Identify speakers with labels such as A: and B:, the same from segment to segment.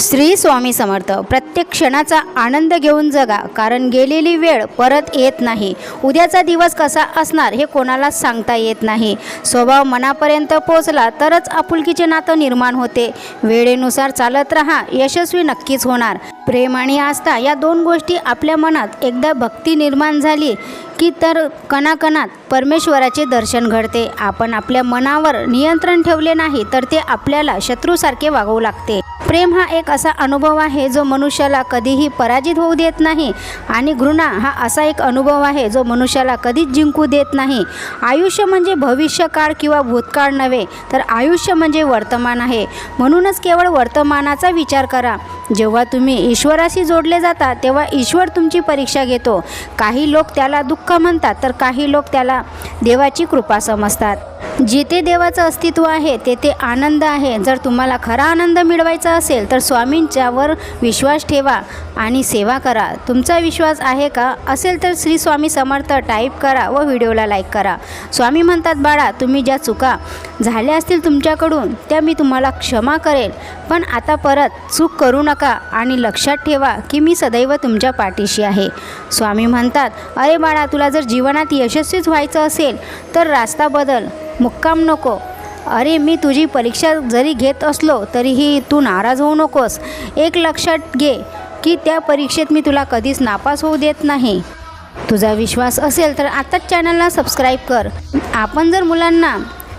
A: श्री स्वामी समर्थ प्रत्येक क्षणाचा आनंद घेऊन जगा कारण गेलेली वेळ परत येत नाही. उद्याचा दिवस कसा असणार हे कोणालाच सांगता येत नाही. स्वभाव मनापर्यंत पोचला तरच आपुलकीचे नातं निर्माण होते. वेळेनुसार चालत राहा यशस्वी नक्कीच होणार. प्रेम आणि आस्था या दोन गोष्टी आपल्या मनात एकदा भक्ती निर्माण झाली की तर कणाकणात परमेश्वराचे दर्शन घडते. आपण आपल्या मनावर नियंत्रण ठेवले नाही तर ते आपल्याला शत्रूसारखे वागवू लागते. प्रेम हा एक असा अनुभव आहे जो मनुष्याला कधीही पराजित होऊ देत नाही आणि घृणा हा असा एक अनुभव आहे जो मनुष्याला कधीच जिंकू देत नाही. आयुष्य म्हणजे भविष्यकाळ किंवा भूतकाळ नव्हे तर आयुष्य म्हणजे वर्तमान आहे. म्हणूनच केवळ वर्तमानाचा विचार करा. जेव्हा तुम्ही ईश्वराशी जोडले जाता तेव्हा ईश्वर तुमची परीक्षा घेतो. काही लोक त्याला दुःख म्हणतात तर काही लोक त्याला देवाची कृपा समजतात. जिथे देवाचं अस्तित्व आहे तेथे आनंद आहे. जर तुम्हाला खरा आनंद मिळवायचा असेल तर स्वामींच्यावर विश्वास ठेवा आणि सेवा करा. तुमचा विश्वास आहे का? असेल तर श्री स्वामी समर्थ टाईप करा व व्हिडिओला लाईक करा. स्वामी म्हणतात बाळा तुम्ही ज्या चुका झाल्या असतील तुमच्याकडून त्या मी तुम्हाला क्षमा करेल. पण आता परत चूक करू नका आणि लक्षात ठेवा की मी सदैव तुमच्या पाठीशी आहे. स्वामी म्हणतात अरे बाळा तुला जर जीवनात यशस्वीच व्हायचं असेल तर रास्ता बदल. मुक्काम नको. अरे मी तुझी परीक्षा जरी घेत असलो तरीही तू नाराज होऊ नकोस. एक लक्षात घे की त्या परीक्षेत मी तुला कधीच नापास होऊ देत नाही. तुझा विश्वास असेल तर आताच चॅनलला सबस्क्राईब कर. आपण जर मुलांना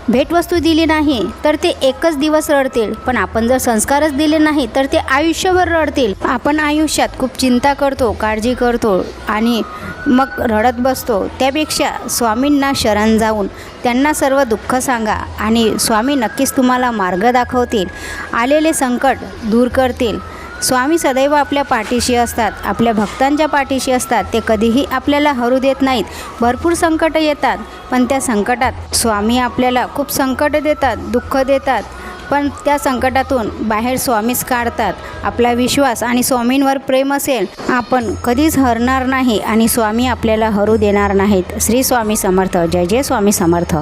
A: भेटवस्तू दिली नाही तर ते एकच दिवस रडतील. पण आपण जर संस्कारच दिले नाही तर ते आयुष्यभर रडतील. आपण आयुष्यात खूप चिंता करतो काळजी करतो आणि मग रडत बसतो. त्यापेक्षा स्वामींना शरण जाऊन त्यांना सर्व दुःख सांगा आणि स्वामी नक्कीच तुम्हाला मार्ग दाखवतील. आलेले संकट दूर करतील. स्वामी सदैव आपल्या पाठीशी असतात. आपल्या भक्तांच्या पाठीशी असतात. ते कधीही आपल्याला हरू देत नाहीत. भरपूर संकट येतात पण त्या संकटात स्वामी आपल्याला खूप संकट देतात दुःख देतात. पण त्या संकटातून बाहेर स्वामीच काढतात. आपला विश्वास आणि स्वामींवर प्रेम असेल आपण कधीच हरणार नाही आणि स्वामी आपल्याला हरू देणार नाहीत. श्री स्वामी समर्थ. जय जय स्वामी समर्थ.